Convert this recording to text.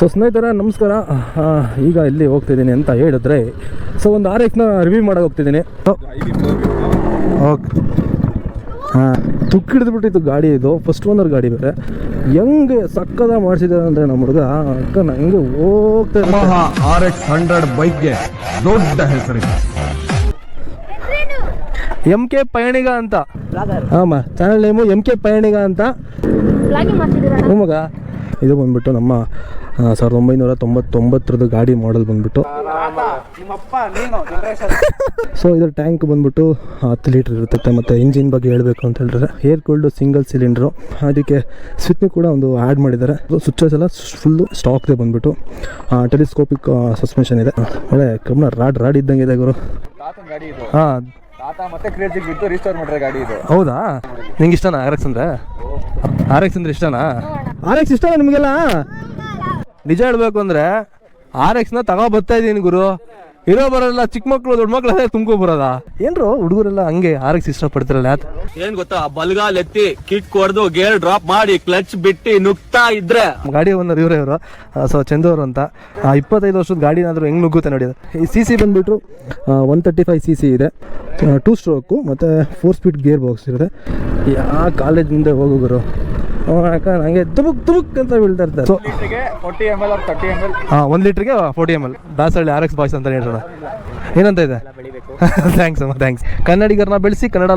So ಸ್ನೇಹಿತರ, ನಮಸ್ಕಾರ. ಈಗ ಇಲ್ಲಿ ಹೋಗ್ತಿದ್ದೀನಿ ಅಂತ ಹೇಳಿದ್ರೆ ಸೊ ಒಂದು ಆರ್ ಎಕ್ಸ್ನ ರಿವ್ಯೂ ಮಾಡೋಕೆ ಹೋಗ್ತಿದ್ದೀನಿ. ಓಕೆ. ಹಾಂ ತುಕ್ಕಿಡಿದ್ಬಿಟ್ಟಿತ್ತು ಗಾಡಿ ಇದು. ಫಸ್ಟ್ ಓನರ್ ಗಾಡಿ ಬೇರೆ. ಹೆಂಗೆ ಸಕ್ಕದ ಮಾಡಿಸಿದ್ದಾರೆ ಅಂದರೆ ನಮ್ಮ ಹುಡುಗ ಅಕ್ಕ ನಂಗೆ ಹೋಗ್ತಾ ಆರ್ ಎಕ್ಸ್ ಹಂಡ್ರೆಡ್ ಬೈಕ್ಗೆ ದೊಡ್ಡ ಹೆಸರಿದೆ. ಎಂ ಕೆ ಪಯಣಿಗ ಅಂತ. ಹಾಂ channel name M K Payaniga ಅಂತ. ಹ್ಞೂ ಮಗ. ಇದು ಬಂದ್ಬಿಟ್ಟು ನಮ್ಮ ಸಾವಿರದ ಒಂಬೈನೂರ ತೊಂಬತ್ತೊಂಬತ್ತರದ್ದು ಗಾಡಿ ಮಾಡಲ್ ಬಂದ್ಬಿಟ್ಟು. ಸೊ ಇದ್ರ ಟ್ಯಾಂಕ್ ಬಂದ್ಬಿಟ್ಟು ಹತ್ತು ಲೀಟ್ರ್ ಇರುತ್ತೆ ಮತ್ತು ಇಂಜಿನ್ ಬಗ್ಗೆ ಹೇಳಬೇಕು ಅಂತ ಹೇಳಿದ್ರೆ ಏರ್ ಕೂಲ್ಡ್ ಸಿಂಗಲ್ ಸಿಲಿಂಡ್ರು ಅದಕ್ಕೆ ಸ್ವಿಚ್ನು ಕೂಡ ಒಂದು ಆ್ಯಡ್ ಮಾಡಿದ್ದಾರೆ. ಸ್ವಿಚಸ್ ಎಲ್ಲ ಫುಲ್ಲು ಸ್ಟಾಕ್ದೇ ಬಂದ್ಬಿಟ್ಟು ಟೆಲಿಸ್ಕೋಪಿಕ್ ಸಸ್ಪೆನ್ಷನ್ ಇದೆ. ಒಳ್ಳೆ ಕಮ್ಮನ ರಾಡ್ ರಾಡ್ ಇದ್ದಂಗೆ ಇದೆ ಗುರು. ಗಾಡಿ ಇದು. ಹಾಂ ತಾತ ಮತ್ತೆ ಕ್ರೇಜಿಗೆ ಬಿದ್ದು ರಿಸ್ಟೋರ್ ಮಾಡಿರೋ ಗಾಡಿ ಇದು. ಹೌದಾ? ನಿಂಗೆ ಇಷ್ಟನಾ ಆರ್ ಎಕ್ಸ್ ಅಂದ್ರೆ? ಆರ್ ಎಕ್ಸ್ ಅಂದ್ರೆ ಇಷ್ಟನಾ? ಆರ್ ಎಕ್ಸ್ ಇಷ್ಟನಾ ನಿಮಗೆಲ್ಲ? ನಿಜ ಹೇಳ್ಬೇಕು ಅಂದ್ರೆ ಆರ್ ಎಕ್ಸ್ನ ತಗೋ ಬರ್ತಾ ಇದ್ದೀನಿ ಗುರು. ಇರೋ ಬರಲ್ಲ ಚಿಕ್ಕ ಮಕ್ಕಳು ದೊಡ್ಡ ಮಕ್ಕಳು ಅದೇ ತುಂಬ ಬರೋದ ಏನ್ರು ಹುಡುಗರೆಲ್ಲ ಹಂಗೆ ಆರ್ ಇಷ್ಟ ಪಡ್ತಿರಲ್ಲ ಯಾತ್? ಏನ್ ಗೊತ್ತಾ ಬಲ್ಗಾಲ್ ಎತ್ತಿ ಕಿಟ್ ಕೊಡ್ದು ಗೇರ್ ಡ್ರಾಪ್ ಮಾಡಿ ಕ್ಲಚ್ ಬಿಟ್ಟು ನುಗ್ತಾ ಇದ್ರೆ. ಗಾಡಿ ಓನರ್ ಇವರೇ ಇವರು. ಸೊ ಚಂದವ್ರು ಅಂತ. ಆ, ಇಪ್ಪತ್ತೈದು ವರ್ಷದ ಗಾಡಿನಾದರೂ ಹೆಂಗ್ ನುಗ್ಗುತ್ತೆ ನೋಡಿ ಅದು. ಈ ಸಿ ಸಿ ಬಂದ್ಬಿಟ್ಟು one thirty five C C ಇದೆ. ಟೂ ಸ್ಟ್ರೋಕು ಮತ್ತು ಫೋರ್ ಸ್ಪೀಡ್ ಗೇರ್ ಬಾಕ್ಸ್ ಇರುತ್ತೆ ಯಾ ಕಾಲೇಜ್ ಮುಂದೆ ಹೋಗೋರು ಯಾಕ ನನಗೆ ತುಬುಕ್ ತುಬುಕ್ ಅಂತ ಬೀಳ್ತಾ ಇರ್ತಾರೆ. ಸೊ ಹಾಂ ಒಂದು ಲೀಟ್ರಿಗೆ forty M L Dasahalli R X boys ಅಂತ ಹೇಳೋಣ ಏನಂತ ಇದೆ? ಥ್ಯಾಂಕ್ಸ್ ಅಮ್ಮ ಥ್ಯಾಂಕ್ಸ್ ಕನ್ನಡಿಗರನ್ನ ಬೆಳೆಸಿ ಕನ್ನಡ